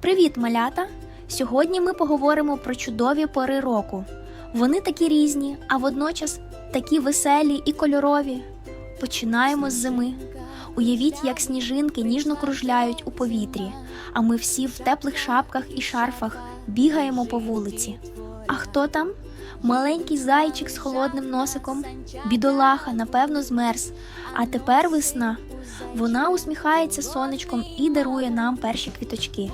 Привіт, малята! Сьогодні ми поговоримо про чудові пори року. Вони такі різні, а водночас такі веселі і кольорові. Починаємо з зими. Уявіть, як сніжинки ніжно кружляють у повітрі, а ми всі в теплих шапках і шарфах бігаємо по вулиці. А хто там? Маленький зайчик з холодним носиком. Бідолаха, напевно, змерз. А тепер весна. Вона усміхається сонечком і дарує нам перші квіточки.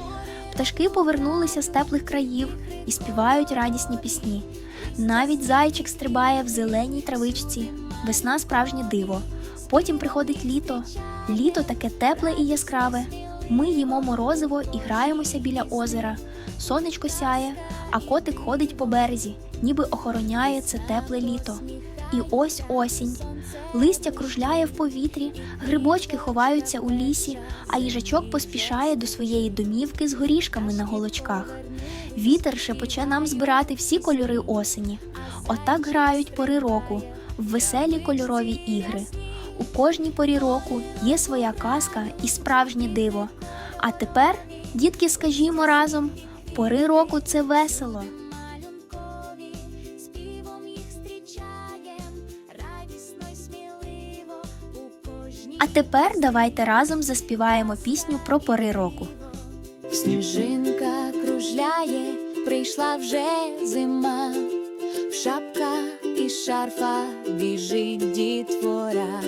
Пташки повернулися з теплих країв і співають радісні пісні. Навіть зайчик стрибає в зеленій травичці. Весна справжнє диво. Потім приходить літо. Літо таке тепле і яскраве. Ми їмо морозиво і граємося біля озера. Сонечко сяє, а котик ходить по березі, ніби охороняє це тепле літо. І ось осінь. Листя кружляє в повітрі, грибочки ховаються у лісі, а їжачок поспішає до своєї домівки з горішками на голочках. Вітер шепоче нам збирати всі кольори осені. Отак грають пори року в веселі кольорові ігри. У кожній порі року є своя казка і справжнє диво. А тепер, дітки, скажімо разом, пори року це весело. А тепер давайте разом заспіваємо пісню про пори року. Сніжинка кружляє, прийшла вже зима, в шапках і шарфа біжить дітвора,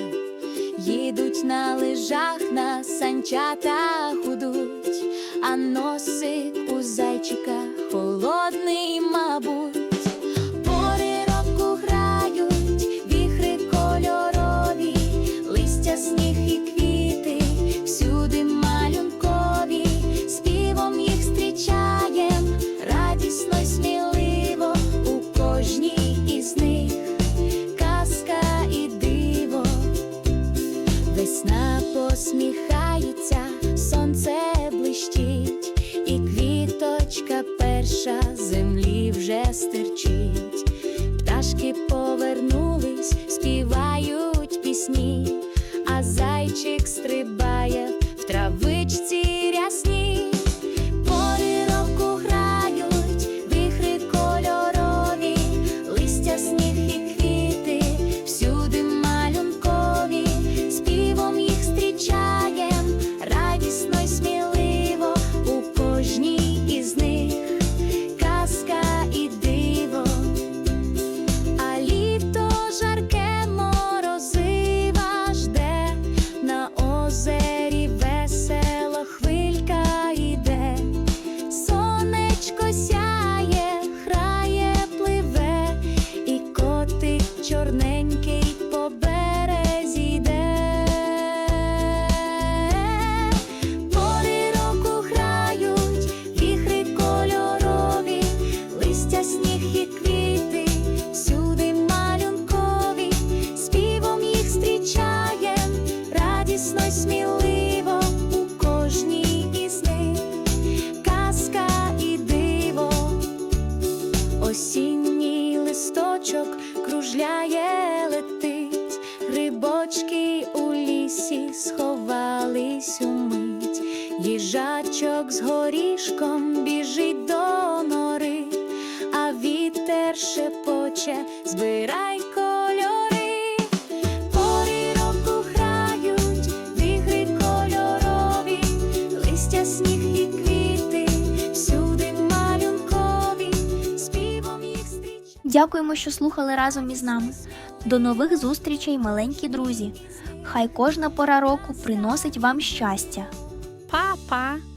їдуть на лижах, на санчатах gösterci сніг і квіти, всюди їх зустрічаєм, радісно й сміливо у кожній із них. Казка і диво. Осінній листочок кружляє, летить, грибочки у лісі сховались умить, їжачок з горішком біжить шепоче, збирай кольори. Пори року грають, вігри кольорові, листя, сніг і квіти, всюди малюнкові, співом їх зустрічають. Дякуємо, що слухали разом із нами. До нових зустрічей, маленькі друзі. Хай кожна пора року приносить вам щастя. Па-па!